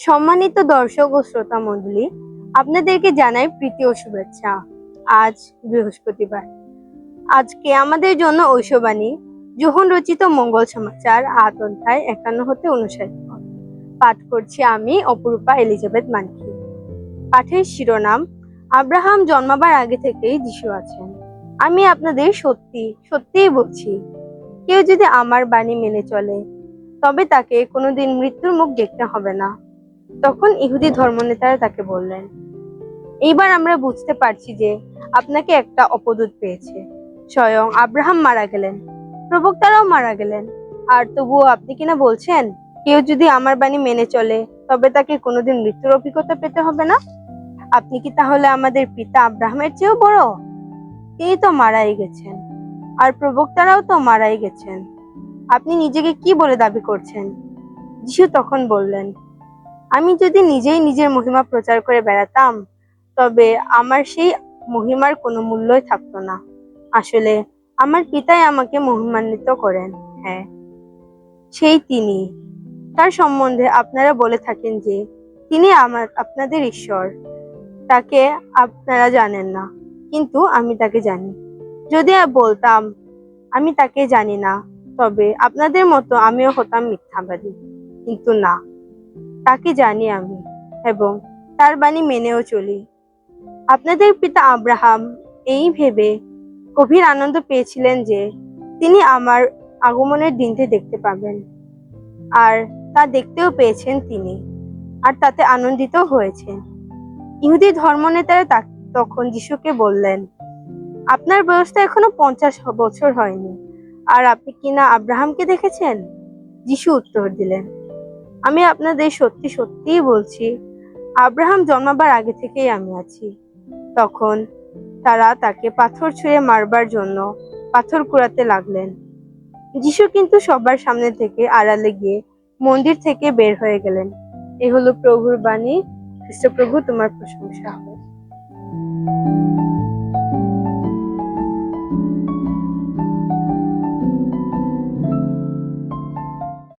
সম্মানিত দর্শক ও শ্রোতা মণ্ডলী, আপনাদেরকে জানাই প্রীতি ও শুভেচ্ছা। আজ বৃহস্পতিবার। আজকে আমাদের জন্য ঐশবাণী যোহন রচিত মঙ্গল সমাচার অধ্যায় একান্ন হতে পদ। পাঠ করছি আমি, অপরূপা এলিজাবেথ মানকি পাঠের শিরোনাম, আব্রাহাম জন্মাবার আগে থেকেই যিশু আছেন। আমি আপনাদের সত্যি, সত্যিই বলছি, কেউ যদি আমার বাণী মেনে চলে, তবে তাকে কোনোদিন মৃত্যুর মুখ দেখতে হবে না। তখন ইহুদি ধর্মনেতারা তাকে বললেন, এইবার আমরা বুঝতে পারছি যে আপনাকে একটা অপদূত পেয়েছে। স্বয়ং আব্রাহাম মারা গেলেন, প্রবক্তারাও মারা গেলেন। আর তবুও আপনি কিনা বলছেন, কেউ যদি আমার বাণী মেনে চলে, তবে তাকে কোনোদিন মৃত্যুর অভিজ্ঞতা পেতে হবে না? আপনি কি তাহলে আমাদের পিতা আব্রাহামের চেয়েও বড়? তিনি তো মারাই গেছেন, আর প্রবক্তারাও তো মারাই গেছেন। আপনি নিজেকে কি বলে দাবি করছেন? যিশু তখন বললেন আমি যদি নিজেই নিজের মহিমা প্রচার করে বেড়াতাম, তবে আমার সেই মহিমার কোনো মূল্যই থাকতো না। আসলে আমার পিতাই আমাকে মহিমান্বিত করেন হ্যাঁ। সেই তিনি। তার সম্বন্ধে আপনারা বলে থাকেন যে, তিনি আমার, আপনাদের ঈশ্বর। তাকে আপনারা জানেন না, কিন্তু আমি তাকে জানি। যদি বলতাম, আমি তাকে জানি না, তবে আপনাদের মতো আমিও হতাম মিথ্যাবাদী। কিন্তু না। তাকে জানি আমি এবং তার বাণী মেনেও চলি। আপনাদের পিতা আব্রাহাম এই ভেবে গভীর আনন্দ পেয়েছিলেন যে তিনি আমার আগমনের দিনটি দেখতে পাবেন আর তা দেখতেও পেয়েছেন তিনি আর তাতে আনন্দিত হয়েছেন। ইহুদি ধর্মনেতারা তখন যিশুকে বললেন, আপনার বয়স তো এখনও পঞ্চাশ বছর হয়নি, আর আপনি কিনা আব্রাহামকে দেখেছেন? যিশু উত্তর দিলেন আমি আপনাদের সত্যি সত্যিই বলছি, আব্রাহাম জন্মাবার আগে থেকেই আমি আছি। তখন তারা তাকে পাথর ছুঁড়ে মারবার জন্য পাথর কুড়াতে লাগলেন। যিশু কিন্তু সবার সামনে থেকে আড়ালে গিয়ে মন্দির থেকে বের হয়ে গেলেন। এ হলো প্রভুর বাণী, খ্রিস্টপ্রভু, তোমার প্রশংসা হোক